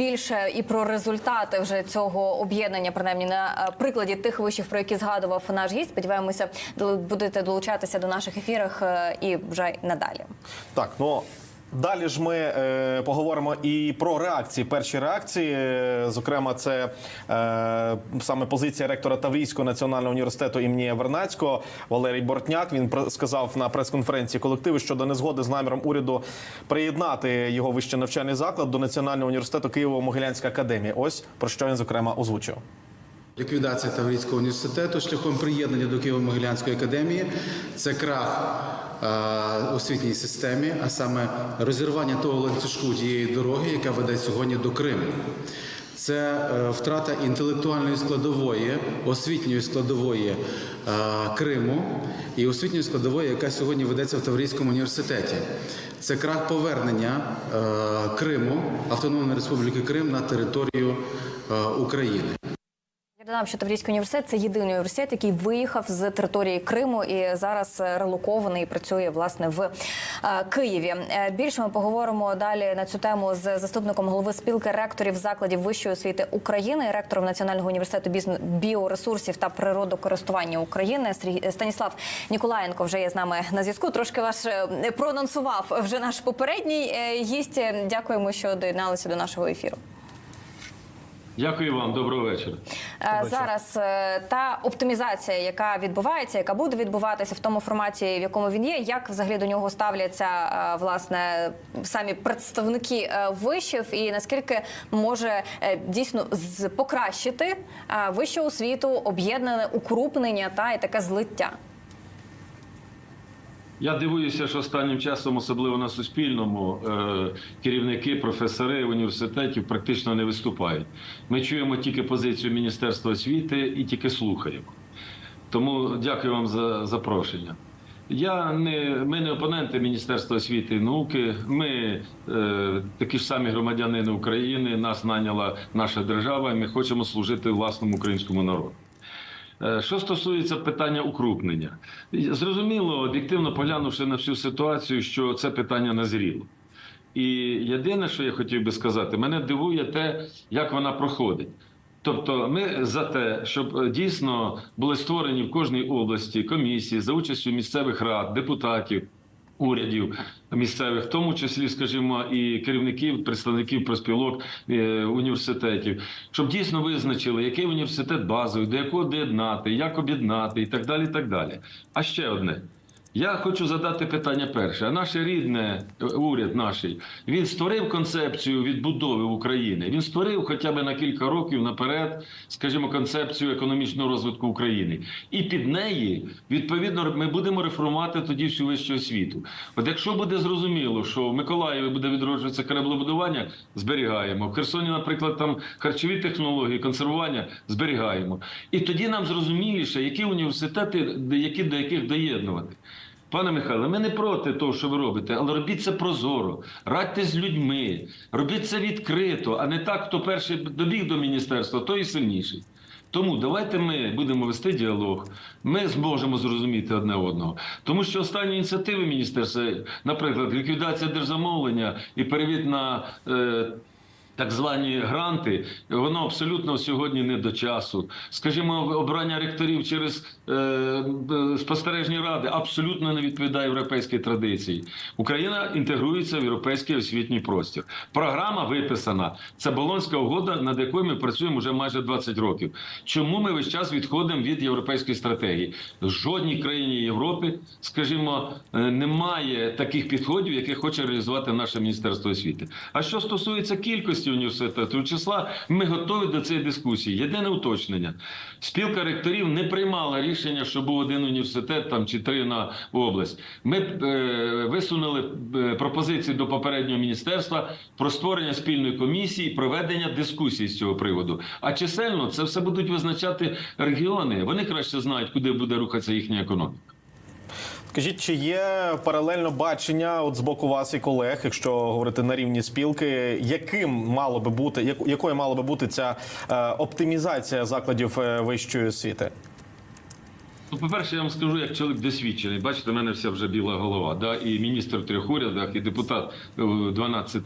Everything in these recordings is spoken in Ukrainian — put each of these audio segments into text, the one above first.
більше і про результати вже цього об'єднання, принаймні на е, прикладі тих вишів, про які згадував наш гість. Сподіваємося, будете долучатися до наших ефірах е, і вже надалі. Так, ну. Далі ж ми е, поговоримо і про реакції. Перші реакції, зокрема, це е, саме позиція ректора Таврійського національного університету імені Вернацького Валерій Бортняк. Він сказав на прес-конференції колективу щодо незгоди з наміром уряду приєднати його вищий навчальний заклад до Національного університету Києво-Могилянська академія. Ось про що він зокрема озвучив. Ліквідація Таврійського університету шляхом приєднання до Києво-Могилянської академії це крах е, освітній системі, а саме розірвання того ланцюжку тієї дороги, яка веде сьогодні до Криму. Це е, втрата інтелектуальної складової, освітньої складової е, Криму і освітньої складової, яка сьогодні ведеться в Таврійському університеті. Це крах повернення Криму, Автономної Республіки Крим на територію України. Додам, що Таврійський університет це єдиний університет, який виїхав з території Криму і зараз е, релокований і працює власне в е, Києві. Е, Більше ми поговоримо далі на цю тему з заступником голови спілки ректорів закладів вищої освіти України, ректором Національного університету біоресурсів та природокористування України Станіслав Ніколаєнко вже є з нами на зв'язку. Трошки ваш проанонсував вже наш попередній гість. Дякуємо, що доєдналися до нашого ефіру. Дякую вам, доброго вечора. Е, Зараз е, та оптимізація, яка відбувається, яка буде відбуватися в тому форматі, в якому він є, як взагалі до нього ставляться е, власне самі представники вишів, і наскільки може дійсно з- покращити вищу освіту, об'єднане укрупнення та і таке злиття. Я дивуюся, що останнім часом, особливо на Суспільному, е, керівники, професори університетів практично не виступають. Ми чуємо тільки позицію Міністерства освіти і тільки слухаємо. Тому дякую вам за запрошення. Я не ми не опоненти Міністерства освіти і науки. Ми е, такі ж самі громадянини України. Нас наняла наша держава. і Ми хочемо служити власному українському народу. Е, Що стосується питання укрупнення, зрозуміло, об'єктивно поглянувши на всю ситуацію, що це питання назріло. І єдине, що я хотів би сказати, мене дивує те, як вона проходить. Тобто, ми за те, щоб е, дійсно були створені в кожній області комісії за участю місцевих рад, депутатів, урядів місцевих, в тому числі, скажімо, і керівників, представників проспілок е, університетів, щоб дійсно визначили, який університет базовий, до якого доєднати, як об'єднати і так далі. і так далі. А ще одне. Я хочу задати питання перше. А наше рідне е, уряд наш, він створив концепцію відбудови України. Він створив хоча б на кілька років наперед, скажімо, концепцію економічного розвитку України. І під неї, відповідно, ми будемо реформувати тоді всю вищу освіту. От якщо буде зрозуміло, що в Миколаєві буде відроджуватися кораблебудування, зберігаємо. В Херсоні, наприклад, там харчові технології, консервування зберігаємо. І тоді нам зрозуміліше, які університети, які до яких доєднувати. Пане Михайло, ми не проти того, що ви робите, але робіть це прозоро, радьте з людьми, робіть це відкрито, а не так, хто перший добіг до міністерства, той і сильніший. Тому давайте ми будемо вести діалог. Ми зможемо зрозуміти одне одного. Тому що останні ініціативи міністерства, наприклад, ліквідація держзамовлення і перевід на е, так звані гранти, воно абсолютно сьогодні не до часу. Скажімо, обрання ректорів через е, е, спостережні ради абсолютно не відповідає європейській традиції. Україна інтегрується в європейський освітній простір. Програма виписана. Це Болонська угода, над якою ми працюємо вже майже 20 років. Чому ми весь час відходимо від європейської стратегії? Жодній країні Європи, скажімо, е, немає таких підходів, які хоче реалізувати наше міністерство освіти. А що стосується кількості університетів числа, ми готові до цієї дискусії. Єдине уточнення: спілка ректорів не приймала рішення, що був один університет там чи три на область. Ми е, висунули е, пропозиції до попереднього міністерства про створення спільної комісії, проведення дискусії з цього приводу. А чисельно це все будуть визначати регіони. Вони краще знають, куди буде рухатися їхня економіка. Скажіть, чи є паралельно бачення от з боку вас і колег, якщо говорити на рівні спілки, яким мало би бути, як- якою мала би бути ця е, оптимізація закладів е, вищої освіти? Ну, по-перше, я вам скажу, як чоловік досвідчений. Бачите, в мене вся вже біла голова. Да? І міністр в трьох урядах, і депутат е, 12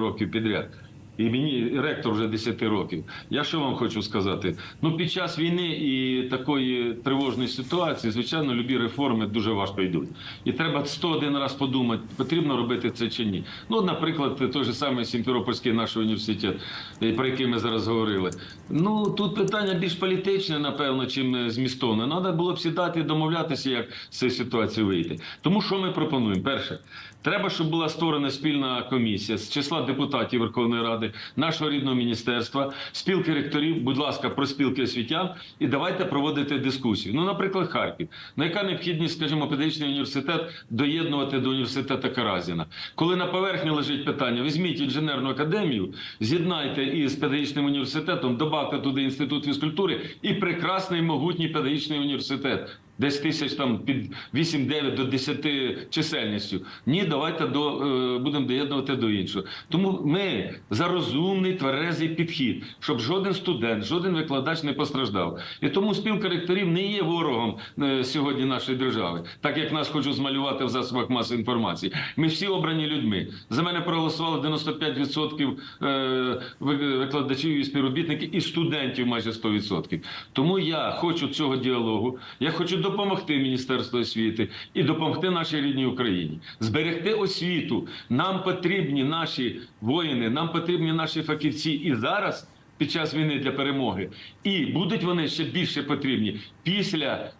років підряд. І мені ректор вже 10 років. Я що вам хочу сказати? Ну під час війни і такої тривожної ситуації, звичайно, любі реформи дуже важко йдуть. І треба 101 раз подумати, потрібно робити це чи ні. Ну, наприклад, той же самий Сімферопольський наш університет, е, про який ми зараз говорили. Ну тут питання більш політичне, напевно, чим е, змістовне. Треба було б сідати і домовлятися, як з цієї ситуації вийти. Тому що ми пропонуємо? Перше, треба, щоб була створена спільна комісія з числа депутатів Верховної Ради, нашого рідного міністерства, спілки ректорів, будь ласка, про спілки освітян, і давайте проводити дискусію. Ну, наприклад, Харків. Ну, яка необхідність, скажімо, педагогічний університет доєднувати до університету Каразіна? Коли на поверхні лежить питання, візьміть інженерну академію, з'єднайте із педагогічним університетом, добавте туди інститут фізкультури і прекрасний могутній педагогічний університет. Десь тисяч там під 8-9 до 10 чисельністю. Ні, давайте до е, будемо доєднувати до іншого. Тому ми за розумний тверезий підхід, щоб жоден студент, жоден викладач не постраждав. І тому спілка ректорів не є ворогом е, сьогодні нашої держави, так як нас хочуть змалювати в засобах масової інформації. Ми всі обрані людьми. За мене проголосували 95% е, викладачів і співробітників і студентів майже 100%. Тому я хочу цього діалогу. Я хочу допомогти Міністерству освіти і допомогти нашій рідній Україні, зберегти освіту. Нам потрібні наші воїни, нам потрібні наші фахівці і зараз. Під час війни для перемоги, і будуть вони ще більше потрібні після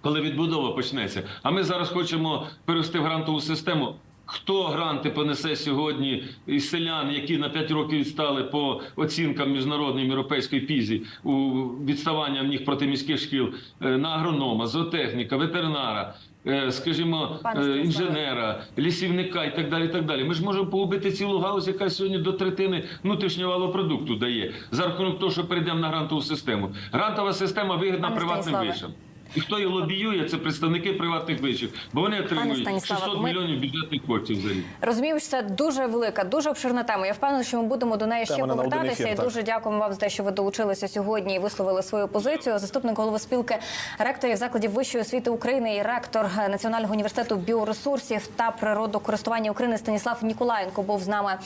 коли відбудова почнеться. А ми зараз хочемо перевести в грантову систему. Хто гранти понесе сьогодні із селян, які на 5 років відстали по оцінкам міжнародної європейської пізі у відставання в них проти міських шкіл е, на агронома, зоотехніка, ветеринара, е, скажімо, е, інженера, лісівника і так далі. і так далі. Ми ж можемо погубити цілу галузь, яка сьогодні до третини внутрішнього валопродукту дає за рахунок того, що перейдемо на грантову систему. Грантова система вигідна Пане приватним вишам. І хто її лобіює, це представники приватних вишів, бо вони отримують 600 ми- мільйонів бюджетних коштів за рік. Розумію, що це дуже велика, дуже обширна тема. Я впевнена, що ми будемо до неї ще Тема не на повертатися. ефір, і так. дуже дякуємо вам за те, що ви долучилися сьогодні і висловили свою позицію. Заступник голови спілки ректорів закладів вищої освіти України і ректор Національного університету біоресурсів та природокористування України Станіслав Ніколаєнко був з нами